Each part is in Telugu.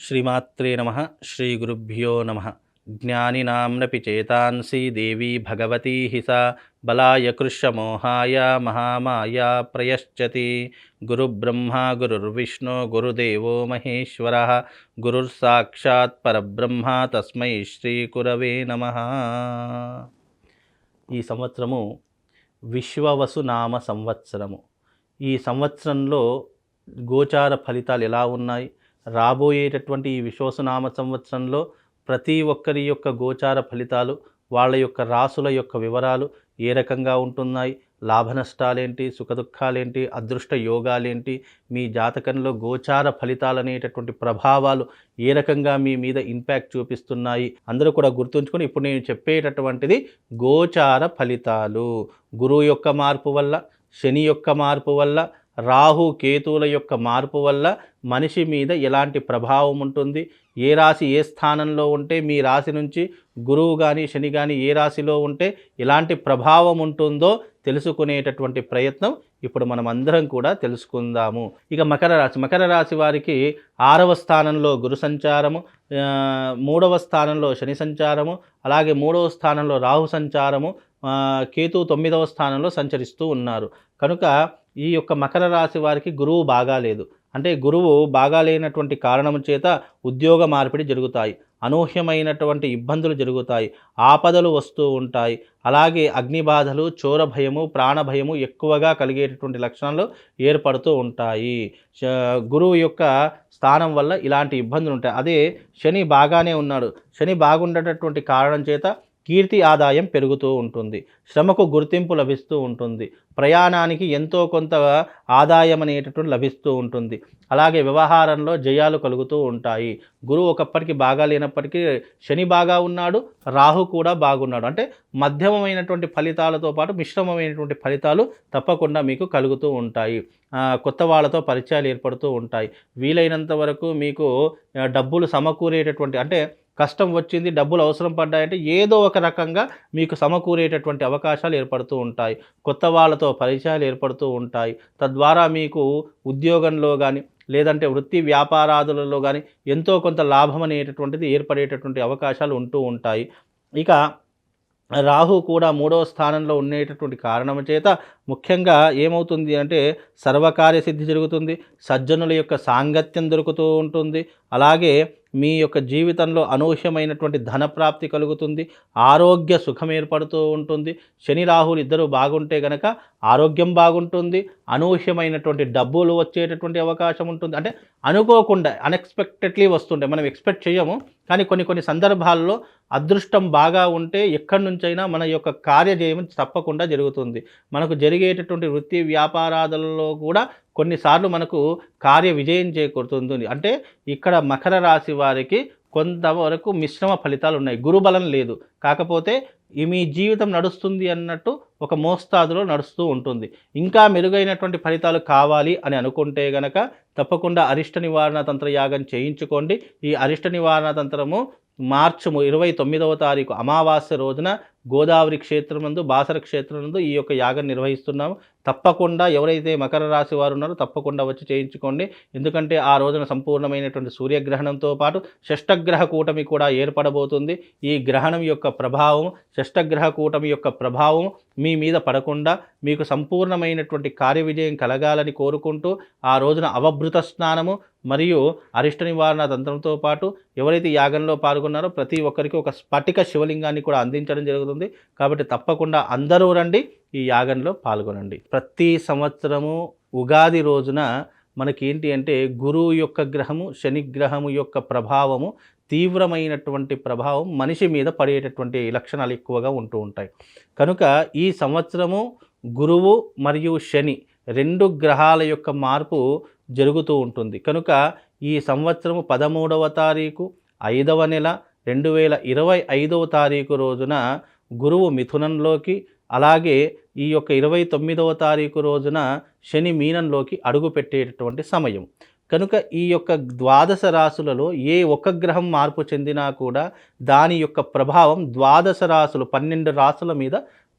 శ్రీమాత్రే నమ శ్రీ గురుభ్యో నమ. జ్ఞానినాంనపి చేతాంసి దేవీ భగవతీ సా బలాయ కృష్యమోహాయ మహామాయ ప్రయశ్చతి. గురుబ్రహ్మ గురుర్విష్ణు గురుదేవో మహేశ్వర. గురుర్సాక్షాత్ పరబ్రహ్మ తస్మై శ్రీకురవే నమ. ఈ సంవత్సరము విశ్వవసు నామ సంవత్సరము. ఈ సంవత్సరంలో గోచార ఫలితాలు ఎలా ఉన్నాయి? రాబోయేటటువంటి ఈ విశ్వసనామ సంవత్సరంలో ప్రతి ఒక్కరి యొక్క గోచార ఫలితాలు వాళ్ళ యొక్క రాసుల యొక్క వివరాలు ఏ రకంగా ఉంటున్నాయి? లాభ నష్టాలేంటి? సుఖదుఖాలేంటి అదృష్ట యోగాలేంటి? మీ జాతకంలో గోచార ఫలితాలు అనేటటువంటి ప్రభావాలు ఏ రకంగా మీ మీద ఇంపాక్ట్ చూపిస్తున్నాయి? అందరూ కూడా గుర్తుంచుకొని ఇప్పుడు నేను చెప్పేటటువంటిది గోచార ఫలితాలు. గురువు యొక్క మార్పు వల్ల శని యొక్క మార్పు వల్ల రాహు కేతువుల యొక్క మార్పు వల్ల మనిషి మీద ఎలాంటి ప్రభావం ఉంటుంది? ఏ రాశి ఏ స్థానంలో ఉంటే మీ రాశి నుంచి గురువు కానీ శని కానీ ఏ రాశిలో ఉంటే ఎలాంటి ప్రభావం ఉంటుందో తెలుసుకునేటటువంటి ప్రయత్నం ఇప్పుడు మనం అందరం కూడా తెలుసుకుందాము. ఇక మకర రాశి మకర రాశి వారికి ఆరవ స్థానంలో గురు సంచారము మూడవ స్థానంలో శని సంచారము అలాగే మూడవ స్థానంలో రాహు సంచారము కేతు తొమ్మిదవ స్థానంలో సంచరిస్తూ ఉన్నారు. కనుక ఈ యొక్క మకర రాశి వారికి గురువు బాగాలేదు. అంటే గురువు బాగాలేనటువంటి కారణం చేత ఉద్యోగ మార్పిడి జరుగుతాయి. అనూహ్యమైనటువంటి ఇబ్బందులు జరుగుతాయి. ఆపదలు వస్తూ ఉంటాయి. అలాగే అగ్ని బాధలు చోర భయము ప్రాణ భయము ఎక్కువగా కలిగేటటువంటి లక్షణాలు ఏర్పడుతూ ఉంటాయి. గురువు యొక్క స్థానం వల్ల ఇలాంటి ఇబ్బందులు ఉంటాయి. అదే శని బాగానే ఉన్నాడు. శని బాగుండేటటువంటి కారణం చేత కీర్తి ఆదాయం పెరుగుతూ ఉంటుంది శ్రమకు గుర్తింపు లభిస్తూ ఉంటుంది ప్రయాణానికి ఎంతో కొంత ఆదాయం అనేటటువంటి లభిస్తూ ఉంటుంది. అలాగే వ్యవహారంలో జయాలు కలుగుతూ ఉంటాయి. గురువు ఒకప్పటికి బాగా లేనప్పటికీ శని బాగా ఉన్నాడు రాహు కూడా బాగున్నాడు. అంటే మధ్యమమైనటువంటి ఫలితాలతో పాటు మిశ్రమమైనటువంటి ఫలితాలు తప్పకుండా మీకు కలుగుతూ ఉంటాయి. కొత్త వాళ్ళతో పరిచయాలు ఏర్పడుతూ ఉంటాయి. వీలైనంత వరకు మీకు డబ్బులు సమకూరేటటువంటి అంటే కష్టం వచ్చింది డబ్బులు అవసరం పడ్డాయంటే ఏదో ఒక రకంగా మీకు సమకూరేటటువంటి అవకాశాలు ఏర్పడుతూ ఉంటాయి. కొత్త వాళ్ళతో పరిచయాలు ఏర్పడుతూ ఉంటాయి. తద్వారా మీకు ఉద్యోగంలో కానీ లేదంటే వృత్తి వ్యాపారాదులలో కానీ ఎంతో కొంత లాభం అనేటటువంటిది ఏర్పడేటటువంటి అవకాశాలు ఉంటూ ఉంటాయి. ఇక రాహు కూడా మూడవ స్థానంలో ఉండేటటువంటి కారణం చేత ముఖ్యంగా ఏమవుతుంది అంటే సర్వకార్య సిద్ధి జరుగుతుంది సజ్జనుల యొక్క సాంగత్యం దొరుకుతూ ఉంటుంది. అలాగే మీ యొక్క జీవితంలో అనూహ్యమైనటువంటి ధనప్రాప్తి కలుగుతుంది ఆరోగ్య సుఖం ఏర్పడుతూ ఉంటుంది శని రాహులు ఇద్దరు బాగుంటే గనక ఆరోగ్యం బాగుంటుంది అనూహ్యమైనటువంటి డబ్బులు వచ్చేటటువంటి అవకాశం ఉంటుంది. అంటే అనుకోకుండా అన్ఎక్స్పెక్టెడ్లీ వస్తుంటాయి మనం ఎక్స్పెక్ట్ చేయము కానీ కొన్ని కొన్ని సందర్భాల్లో అదృష్టం బాగా ఉంటే ఎక్కడి నుంచైనా మన యొక్క కార్యజయం తప్పకుండా జరుగుతుంది. మనకు జరిగేటటువంటి వృత్తి వ్యాపారాలలో కూడా కొన్నిసార్లు మనకు కార్య విజయం చేకూరుతుంది. అంటే ఇక్కడ మకర రాశి వారికి కొంతవరకు మిశ్రమ ఫలితాలు ఉన్నాయి. గురుబలం లేదు. కాకపోతే మీ జీవితం నడుస్తుంది అన్నట్టు ఒక మోస్తాదులో నడుస్తూ ఉంటుంది. ఇంకా మెరుగైనటువంటి ఫలితాలు కావాలి అని అనుకుంటే గనక తప్పకుండా అరిష్ట నివారణ తంత్ర యాగం చేయించుకోండి. ఈ అరిష్ట నివారణ తంత్రము మార్చి ఇరవై తొమ్మిదవ తారీఖు అమావాస్య రోజున గోదావరి క్షేత్రం నందు బాసర క్షేత్రం నందు ఈ యొక్క యాగం నిర్వహిస్తున్నాము. తప్పకుండా ఎవరైతే మకర రాశి వారు ఉన్నారో తప్పకుండా వచ్చి చేయించుకోండి. ఎందుకంటే ఆ రోజున సంపూర్ణమైనటువంటి సూర్యగ్రహణంతో పాటు షష్టగ్రహ కూటమి కూడా ఏర్పడబోతుంది. ఈ గ్రహణం యొక్క ప్రభావం షష్టగ్రహ కూటమి యొక్క ప్రభావం మీ మీద పడకుండా మీకు సంపూర్ణమైనటువంటి కార్య విజయం కలగాలని కోరుకుంటూ ఆ రోజున అవభృత స్నానము మరియు అరిష్ట నివారణ తంత్రంతో పాటు ఎవరైతే యాగంలో పాల్గొన్నారో ప్రతి ఒక్కరికి ఒక స్ఫటిక శివలింగాన్ని కూడా అందించడం జరుగుతుంది. కాబట్టి తప్పకుండా అందరూ రండి ఈ యాగంలో పాల్గొనండి. ప్రతి సంవత్సరము ఉగాది రోజున మనకి ఏంటి అంటే గురువు యొక్క గ్రహము శని గ్రహము యొక్క ప్రభావము తీవ్రమైనటువంటి ప్రభావం మనిషి మీద పడేటటువంటి లక్షణాలు ఎక్కువగా ఉంటూ ఉంటాయి. కనుక ఈ సంవత్సరము గురువు మరియు శని రెండు గ్రహాల యొక్క మార్పు జరుగుతూ ఉంటుంది. కనుక ఈ సంవత్సరము పదమూడవ తారీఖు ఐదవ నెల రెండు వేల ఇరవై ఐదవ తారీఖు రోజున గురువు మిథునంలోకి అలాగే ఈ యొక్క ఇరవై తొమ్మిదవ తారీఖు రోజున శని మీనంలోకి అడుగుపెట్టేటటువంటి సమయం. కనుక ఈ యొక్క ద్వాదశ రాసులలో ఏ ఒక్క గ్రహం మార్పు చెందినా కూడా దాని యొక్క ప్రభావం ద్వాదశ రాశులు పన్నెండు రాసుల మీద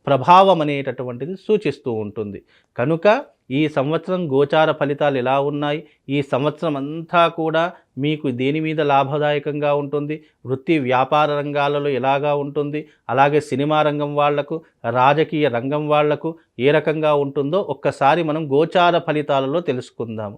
ప్రభావం అనేటటువంటిది సూచిస్తూ ఉంటుంది. కనుక ఈ సంవత్సరం గోచార ఫలితాలు ఎలా ఉన్నాయి? ఈ సంవత్సరం అంతా కూడా మీకు దేని మీద లాభదాయకంగా ఉంటుంది? వృత్తి వ్యాపార రంగాలలో ఎలాగా ఉంటుంది? అలాగే సినిమా రంగం వాళ్ళకు రాజకీయ రంగం వాళ్ళకు ఏ రకంగా ఉంటుందో ఒక్కసారి మనం గోచార ఫలితాలలో తెలుసుకుందాము.